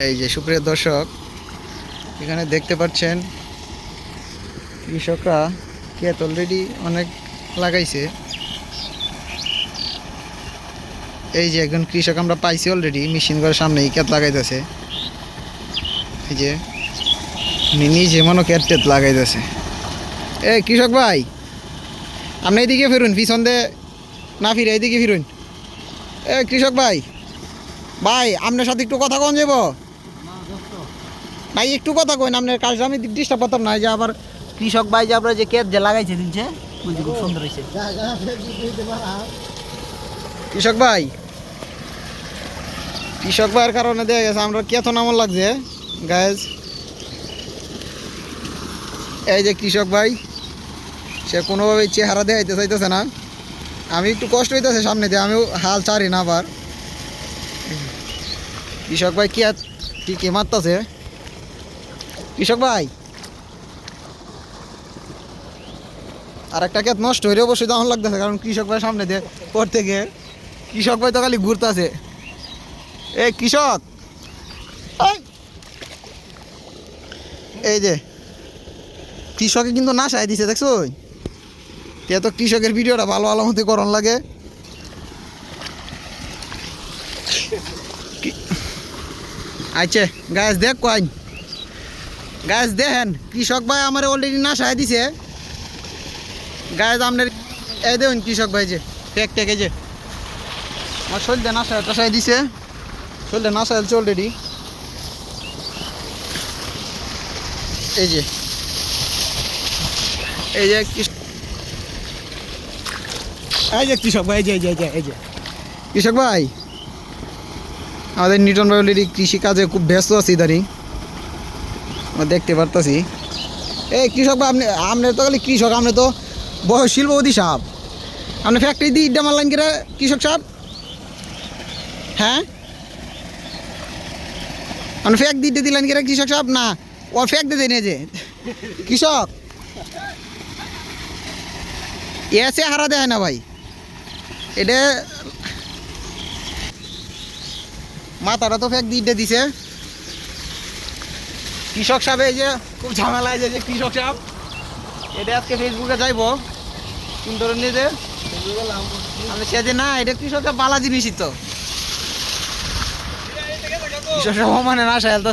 এই যে, সুপ্রিয় দর্শক, এখানে দেখতে পাচ্ছেন কৃষকরা ক্ষেত অলরেডি অনেক লাগাইছে। এই যে, একজন কৃষক আমরা পাইছি অলরেডি মেশিন ঘরের সামনেই ক্ষেত লাগাইতেছে। এই যে নিজে মনে ক্ষেত টেত লাগাইতেছে। এ কৃষক ভাই, আপনি এইদিকে ফিরুন, পিছন দিয়ে না ফিরে, এইদিকে ফিরুন। এ কৃষক ভাই ভাই, আপনার সাথে একটু কথা কন যাব ভাই, একটু কথা কইন, আপনার কাজটা আমি ডিস্টার্ব করতাম না যে আবার কৃষক ভাই যে আপনার যে ক্ষেত যে লাগাইছে, দিনছে বুঝছি খুব সুন্দর হয়েছে কৃষক ভাই, কৃষক ভাইয়ের কারণে দেখা গেছে, আমরা কেত নামন লাগছে গায়েজ এই যে কৃষক ভাই, সে কোনোভাবে চেহারা দেখাইতে চাইতেছে না। আমি একটু কষ্ট হইতেছে সামনে দিয়ে, আমিও হাল ছাড়ি না আবার। কৃষক ভাই কি আর ঠিকই মারতেছে? কৃষক ভাই। আর একটা ক্ষেত নষ্ট হইলে অবশ্যই দাম লাগতেছে, কারণ কৃষক ভাই সামনে দিয়ে করতে গিয়ে কৃষক ভাই তো খালি ঘুরতেছে। এ কৃষক! এই! যে, কৃষকে কিন্তু না সাই দিছে, দেখছ? তে তো কৃষকের ভিডিওটা ভালো ভালো মতো করন লাগে আচ্ছা গাছ দেখ কইন গাছ দেখেন, কৃষক ভাই আমার অলরেডি না সাই দিছে। গাছ আপনার এই দেখুন কৃষক ভাই যে টেক টেক যে। আমার শরীরটা না সাই টাসাই দিছে। শরীরটা না সাইলছে অলরেডি এই যে। এই যে এই যে কৃষক ভাই, এই যে এই যে এই যে কৃষক ভাই, আমাদের নিটন ভাই অলরেডি কৃষিকাজে খুব ব্যস্ত আছি ইদানিং। দেখতে পারতাছি। এই কৃষক আপনি আপনার তো খালি কৃষক আপনি তো বড় শিল্পপতি সাহেব আপনি ফ্যাক্টরি দিয়ে ইড্ডা মারলেন কিরা কৃষক সাহেব হ্যাঁ? আপনি ফ্যাক দিতে দিলেন কিরা কৃষক সাহেব না, ও ফ্যাক দিয়ে দেন যে। কৃষক এসে হারা দেয় না ভাই। এটা মাথাটা তো ফেক দিয়ে দিছে। কৃষক সাহেব, এই যে খুব ঝামেলা আছে যে কৃষক সাহেব, এটা আজকে ফেসবুকে যাইব সুন্দর নিজে আমি সে যে না, এটা কৃষক সাহেব বালা জিনিসই তো কৃষক সাহেব মানে না সাহেব তো